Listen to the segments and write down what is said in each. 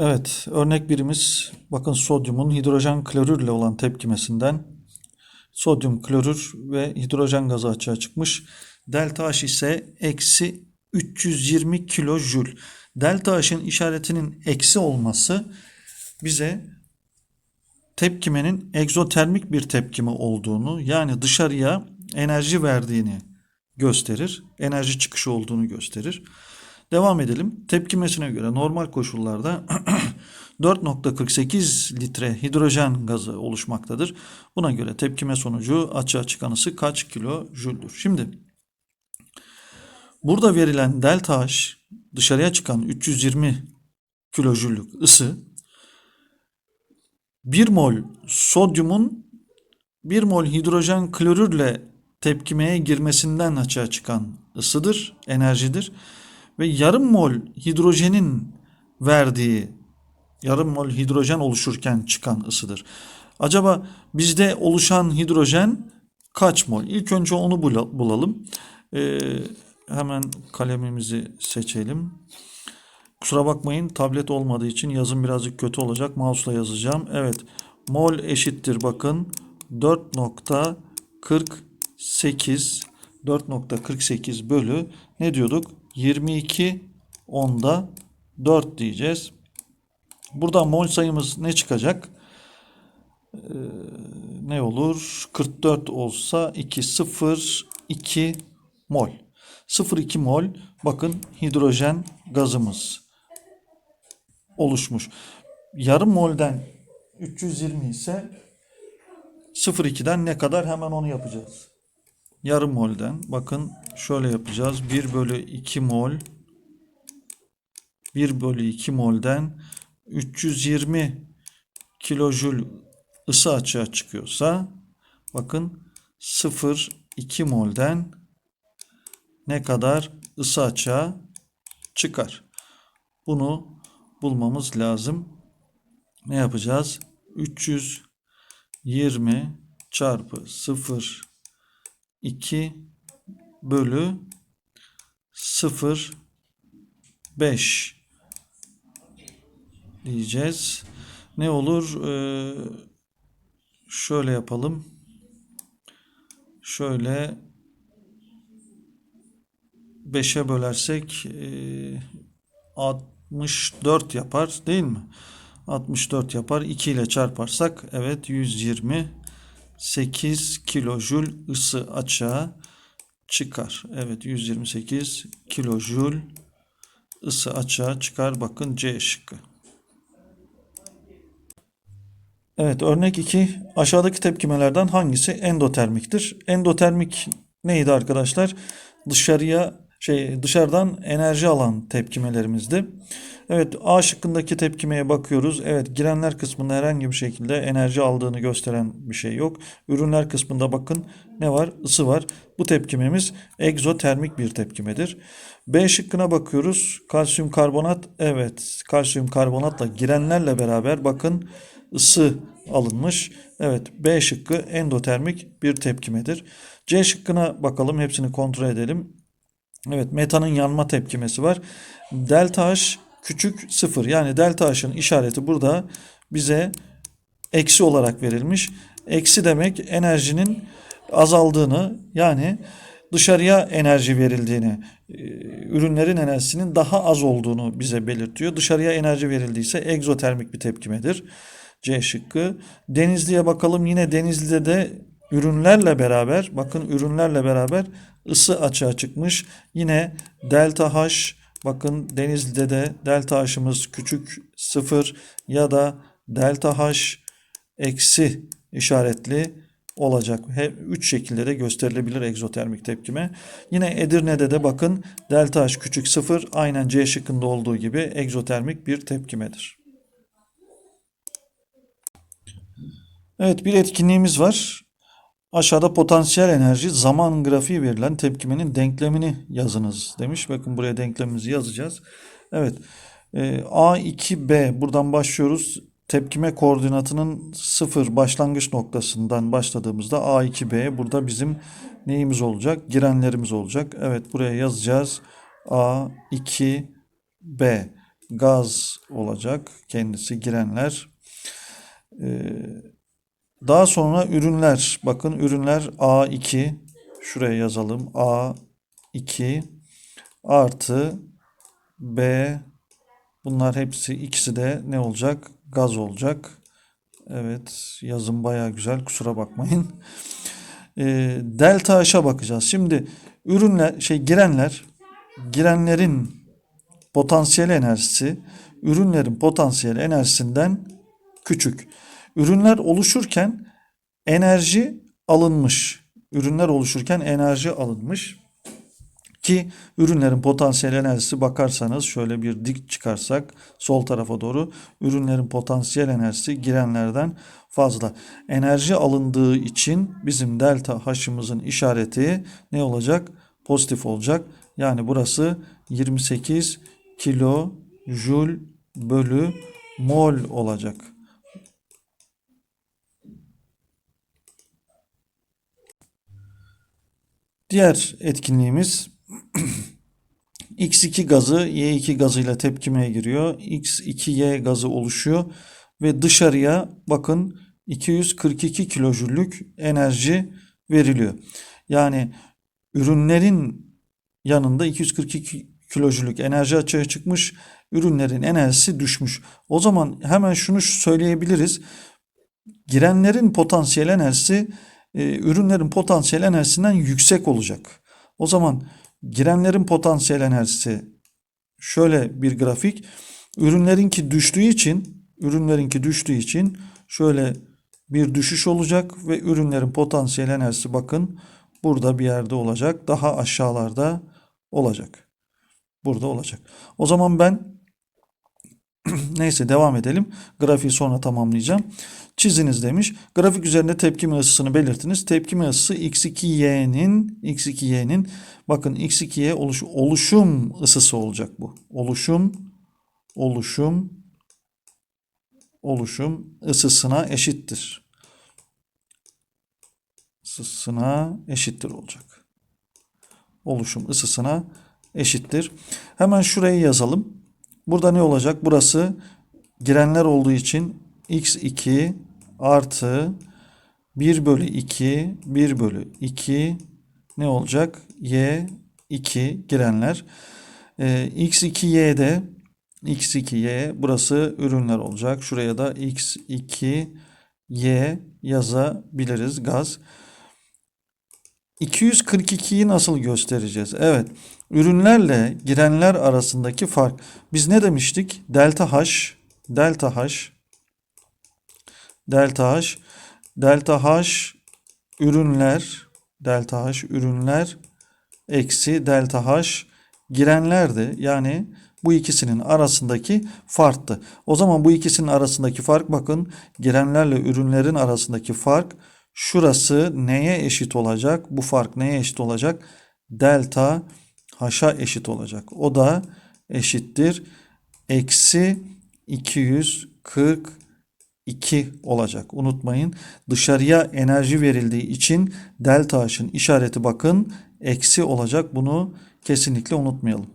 Evet, örnek birimiz bakın sodyumun hidrojen klorürle olan tepkimesinden sodyum klorür ve hidrojen gazı açığa çıkmış. Delta H ise eksi 320 kilojül. Delta H'ın işaretinin eksi olması bize tepkimenin egzotermik bir tepkime olduğunu yani dışarıya enerji verdiğini gösterir. Enerji çıkışı olduğunu gösterir. Devam edelim. Tepkimesine göre normal koşullarda 4.48 litre hidrojen gazı oluşmaktadır. Buna göre tepkime sonucu açığa çıkan ısı kaç kilo jüldür? Şimdi burada verilen delta H dışarıya çıkan 320 kilojüllük ısı 1 mol sodyumun 1 mol hidrojen klorürle tepkimeye girmesinden açığa çıkan ısıdır, enerjidir. Ve yarım mol hidrojenin verdiği yarım mol hidrojen oluşurken çıkan ısıdır. Acaba bizde oluşan hidrojen kaç mol? İlk önce onu bulalım. Ee, hemen kalemimizi seçelim. Kusura bakmayın tablet olmadığı için yazım birazcık kötü olacak. Mouse'la yazacağım. Evet. Mol eşittir bakın 4.48 4.48 bölü ne diyorduk? 22 onda 4 diyeceğiz. Burada mol sayımız ne çıkacak? Ee, ne olur? 44 olsa 2 0 2 mol. 0,2 mol bakın hidrojen gazımız oluşmuş. Yarım molden 320 ise 0,2'den ne kadar hemen onu yapacağız. Yarım molden bakın şöyle yapacağız. 1 bölü 2 mol 1 bölü 2 molden 320 kilojül ısı açığa çıkıyorsa bakın 0,2 molden ne kadar ısı açığa çıkar. Bunu bulmamız lazım. Ne yapacağız? 320 çarpı 0 2 bölü 0 5 diyeceğiz. Ne olur? Ee, şöyle yapalım. Şöyle 5'e bölersek e, 64 yapar değil mi? 64 yapar. 2 ile çarparsak evet 128 kilojül ısı açığa çıkar. Evet 128 kilojül ısı açığa çıkar. Bakın C şıkkı. Evet örnek 2 aşağıdaki tepkimelerden hangisi endotermiktir? Endotermik neydi arkadaşlar? Dışarıya şey dışarıdan enerji alan tepkimelerimizdi. Evet A şıkkındaki tepkimeye bakıyoruz. Evet girenler kısmında herhangi bir şekilde enerji aldığını gösteren bir şey yok. Ürünler kısmında bakın ne var? Isı var. Bu tepkimemiz egzotermik bir tepkimedir. B şıkkına bakıyoruz. Kalsiyum karbonat. Evet kalsiyum karbonatla girenlerle beraber bakın ısı alınmış. Evet B şıkkı endotermik bir tepkimedir. C şıkkına bakalım hepsini kontrol edelim. Evet metanın yanma tepkimesi var. Delta H küçük sıfır yani delta H'ın işareti burada bize eksi olarak verilmiş. Eksi demek enerjinin azaldığını yani dışarıya enerji verildiğini, e, ürünlerin enerjisinin daha az olduğunu bize belirtiyor. Dışarıya enerji verildiyse egzotermik bir tepkimedir. C şıkkı. Denizli'ye bakalım. Yine Denizli'de de ürünlerle beraber bakın ürünlerle beraber ısı açığa çıkmış. Yine delta H bakın Denizli'de de delta H'ımız küçük sıfır ya da delta H eksi işaretli olacak. Hep üç şekilde de gösterilebilir egzotermik tepkime. Yine Edirne'de de bakın delta H küçük sıfır aynen C şıkkında olduğu gibi egzotermik bir tepkimedir. Evet bir etkinliğimiz var. Aşağıda potansiyel enerji zaman grafiği verilen tepkimenin denklemini yazınız demiş. Bakın buraya denklemimizi yazacağız. Evet. E, A2B buradan başlıyoruz. Tepkime koordinatının sıfır başlangıç noktasından başladığımızda A2B burada bizim neyimiz olacak? Girenlerimiz olacak. Evet buraya yazacağız. A2B. gaz olacak. Kendisi girenler. Ee, daha sonra ürünler. Bakın ürünler A2. Şuraya yazalım. A2 artı B bunlar hepsi ikisi de ne olacak? Gaz olacak. Evet yazım baya güzel kusura bakmayın. Ee, delta H'a bakacağız. Şimdi ürünler şey girenler girenlerin potansiyel enerjisi ürünlerin potansiyel enerjisinden küçük. Ürünler oluşurken enerji alınmış. Ürünler oluşurken enerji alınmış. Ki ürünlerin potansiyel enerjisi bakarsanız şöyle bir dik çıkarsak sol tarafa doğru ürünlerin potansiyel enerjisi girenlerden fazla. Enerji alındığı için bizim delta H'ımızın işareti ne olacak? Pozitif olacak. Yani burası 28 kilo joule bölü mol olacak. Diğer etkinliğimiz X2 gazı Y2 gazıyla tepkimeye giriyor. X2Y gazı oluşuyor ve dışarıya bakın 242 kilojüllük enerji veriliyor. Yani ürünlerin yanında 242 kilojüllük enerji açığa çıkmış. Ürünlerin enerjisi düşmüş. O zaman hemen şunu söyleyebiliriz. Girenlerin potansiyel enerjisi e, ürünlerin potansiyel enerjisinden yüksek olacak. O zaman girenlerin potansiyel enerjisi şöyle bir grafik. Ürünlerinki düştüğü için ürünlerinki düştüğü için şöyle bir düşüş olacak ve ürünlerin potansiyel enerjisi bakın burada bir yerde olacak. Daha aşağılarda olacak. Burada olacak. O zaman ben neyse devam edelim. Grafiği sonra tamamlayacağım. Çiziniz demiş. Grafik üzerinde tepkime ısısını belirtiniz. Tepkime ısısı x2y'nin x2y'nin bakın x2y oluş, oluşum ısısı olacak bu. Oluşum oluşum oluşum ısısına eşittir. Isısına eşittir olacak. Oluşum ısısına eşittir. Hemen şurayı yazalım. Burada ne olacak? Burası girenler olduğu için x2 artı 1 bölü 2 1 bölü 2 ne olacak? y 2 girenler. Ee, x2y'de x2y burası ürünler olacak. Şuraya da x2y yazabiliriz gaz. 242'yi nasıl göstereceğiz? Evet. Ürünlerle girenler arasındaki fark. Biz ne demiştik? Delta H, delta H, delta H, delta H ürünler, delta H ürünler eksi delta H girenlerdi. Yani bu ikisinin arasındaki farktı. O zaman bu ikisinin arasındaki fark bakın girenlerle ürünlerin arasındaki fark şurası neye eşit olacak? Bu fark neye eşit olacak? Delta H'a eşit olacak. O da eşittir. Eksi 242 olacak. Unutmayın dışarıya enerji verildiği için delta H'ın işareti bakın eksi olacak. Bunu kesinlikle unutmayalım.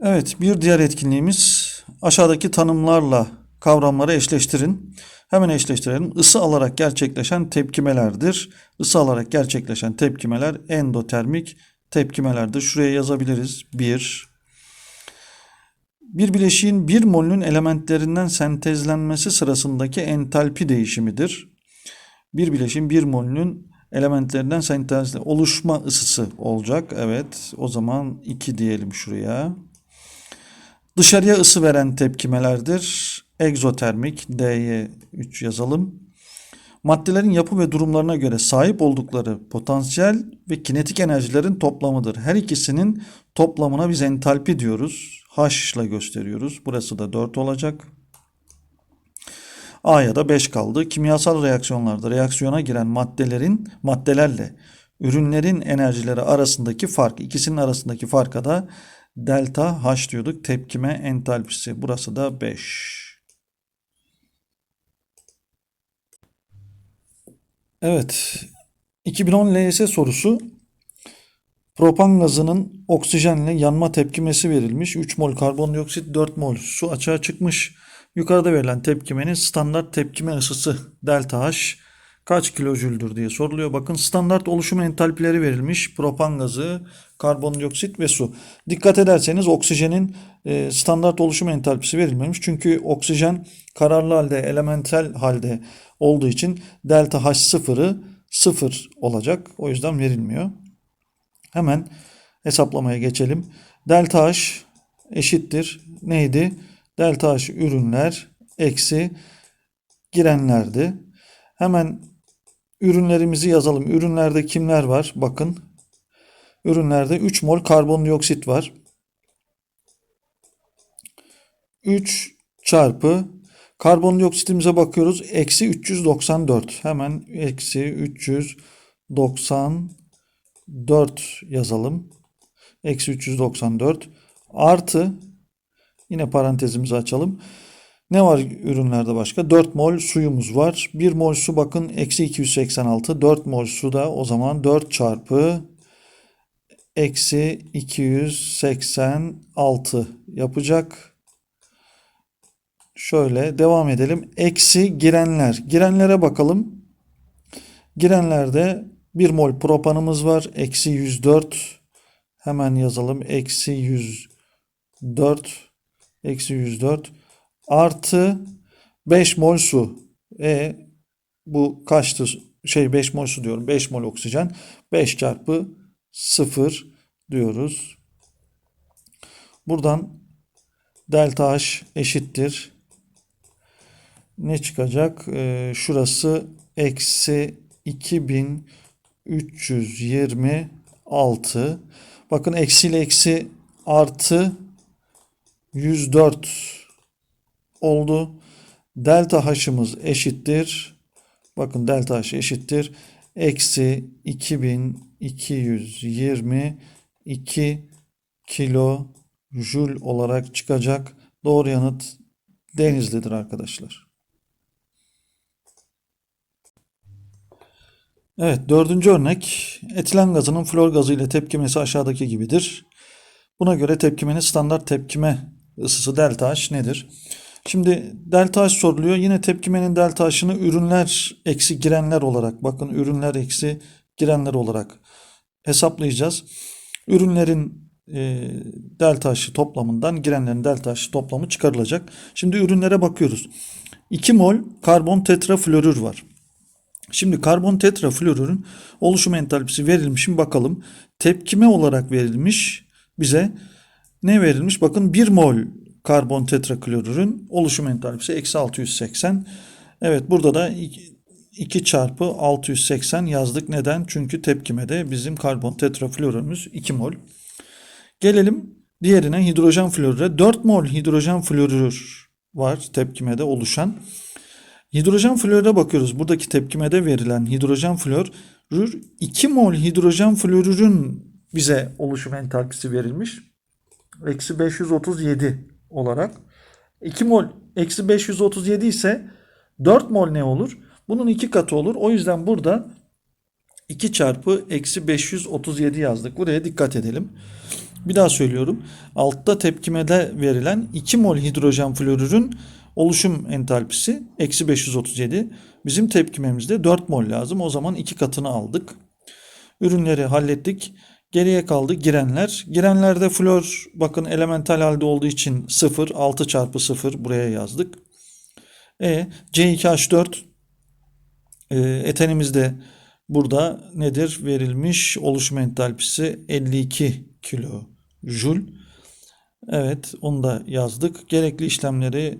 Evet bir diğer etkinliğimiz aşağıdaki tanımlarla kavramları eşleştirin. Hemen eşleştirelim. Isı alarak gerçekleşen tepkimelerdir. Isı alarak gerçekleşen tepkimeler endotermik tepkimelerdir. Şuraya yazabiliriz. 1. Bir bileşiğin bir molünün elementlerinden sentezlenmesi sırasındaki entalpi değişimidir. Bir bileşiğin bir molünün elementlerinden sentezle oluşma ısısı olacak. Evet o zaman 2 diyelim şuraya. Dışarıya ısı veren tepkimelerdir. Egzotermik D'ye 3 yazalım. Maddelerin yapı ve durumlarına göre sahip oldukları potansiyel ve kinetik enerjilerin toplamıdır. Her ikisinin toplamına biz entalpi diyoruz. H ile gösteriyoruz. Burası da 4 olacak. A'ya da 5 kaldı. Kimyasal reaksiyonlarda reaksiyona giren maddelerin maddelerle ürünlerin enerjileri arasındaki fark, ikisinin arasındaki farka da delta H diyorduk. Tepkime entalpisi. Burası da 5. Evet. 2010 LYS sorusu Propan gazının oksijenle yanma tepkimesi verilmiş. 3 mol karbondioksit, 4 mol su açığa çıkmış. Yukarıda verilen tepkimenin standart tepkime ısısı delta H kaç kilojüldür diye soruluyor. Bakın standart oluşum entalpileri verilmiş. Propan gazı, karbondioksit ve su. Dikkat ederseniz oksijenin e, standart oluşum entalpisi verilmemiş. Çünkü oksijen kararlı halde, elementel halde olduğu için delta H sıfırı sıfır olacak. O yüzden verilmiyor. Hemen hesaplamaya geçelim. Delta H eşittir. Neydi? Delta H ürünler eksi girenlerdi. Hemen ürünlerimizi yazalım. Ürünlerde kimler var? Bakın. Ürünlerde 3 mol karbondioksit var. 3 çarpı karbondioksidimize bakıyoruz. Eksi 394. Hemen eksi 394 yazalım. Eksi 394 artı yine parantezimizi açalım. Ne var ürünlerde başka? 4 mol suyumuz var. 1 mol su bakın eksi 286. 4 mol su da o zaman 4 çarpı eksi 286 yapacak. Şöyle devam edelim. Eksi girenler. Girenlere bakalım. Girenlerde 1 mol propanımız var. Eksi 104. Hemen yazalım. Eksi 104. Eksi 104 artı 5 mol su. E bu kaçtı? Şey 5 mol su diyorum. 5 mol oksijen. 5 çarpı 0 diyoruz. Buradan delta H eşittir. Ne çıkacak? Ee, şurası eksi 2326. Bakın eksiyle eksi artı 104 oldu. Delta H'ımız eşittir. Bakın delta H eşittir. Eksi 2222 kilo jül olarak çıkacak. Doğru yanıt Denizli'dir arkadaşlar. Evet dördüncü örnek etilen gazının flor gazı ile tepkimesi aşağıdaki gibidir. Buna göre tepkimenin standart tepkime ısısı delta H nedir? Şimdi delta H soruluyor. Yine tepkimenin delta H'ını ürünler eksi girenler olarak bakın ürünler eksi girenler olarak hesaplayacağız. Ürünlerin e, delta H'ı toplamından girenlerin delta H'ı toplamı çıkarılacak. Şimdi ürünlere bakıyoruz. 2 mol karbon tetraflorür var. Şimdi karbon tetraflorürün oluşum entalpisi verilmiş. Şimdi bakalım. Tepkime olarak verilmiş bize ne verilmiş? Bakın 1 mol karbon tetraklorürün oluşum entalpisi eksi 680. Evet burada da 2 çarpı 680 yazdık. Neden? Çünkü tepkimede bizim karbon tetraflorürümüz 2 mol. Gelelim diğerine hidrojen florüre. 4 mol hidrojen florür var tepkimede oluşan. Hidrojen florüre bakıyoruz. Buradaki tepkimede verilen hidrojen florür 2 mol hidrojen florürün bize oluşum entalpisi verilmiş. Eksi 537 olarak. 2 mol eksi 537 ise 4 mol ne olur? Bunun iki katı olur. O yüzden burada 2 çarpı eksi 537 yazdık. Buraya dikkat edelim. Bir daha söylüyorum. Altta tepkimede verilen 2 mol hidrojen florürün oluşum entalpisi eksi 537. Bizim tepkimemizde 4 mol lazım. O zaman iki katını aldık. Ürünleri hallettik. Geriye kaldı girenler. Girenlerde flor bakın elemental halde olduğu için 0. 6 çarpı 0 buraya yazdık. E C2H4 e, etenimizde burada nedir? Verilmiş oluşum entalpisi 52 kilo jül. Evet onu da yazdık. Gerekli işlemleri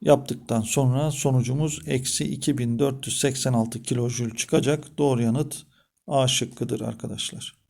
yaptıktan sonra sonucumuz eksi 2486 kilojül çıkacak. Doğru yanıt A şıkkıdır arkadaşlar.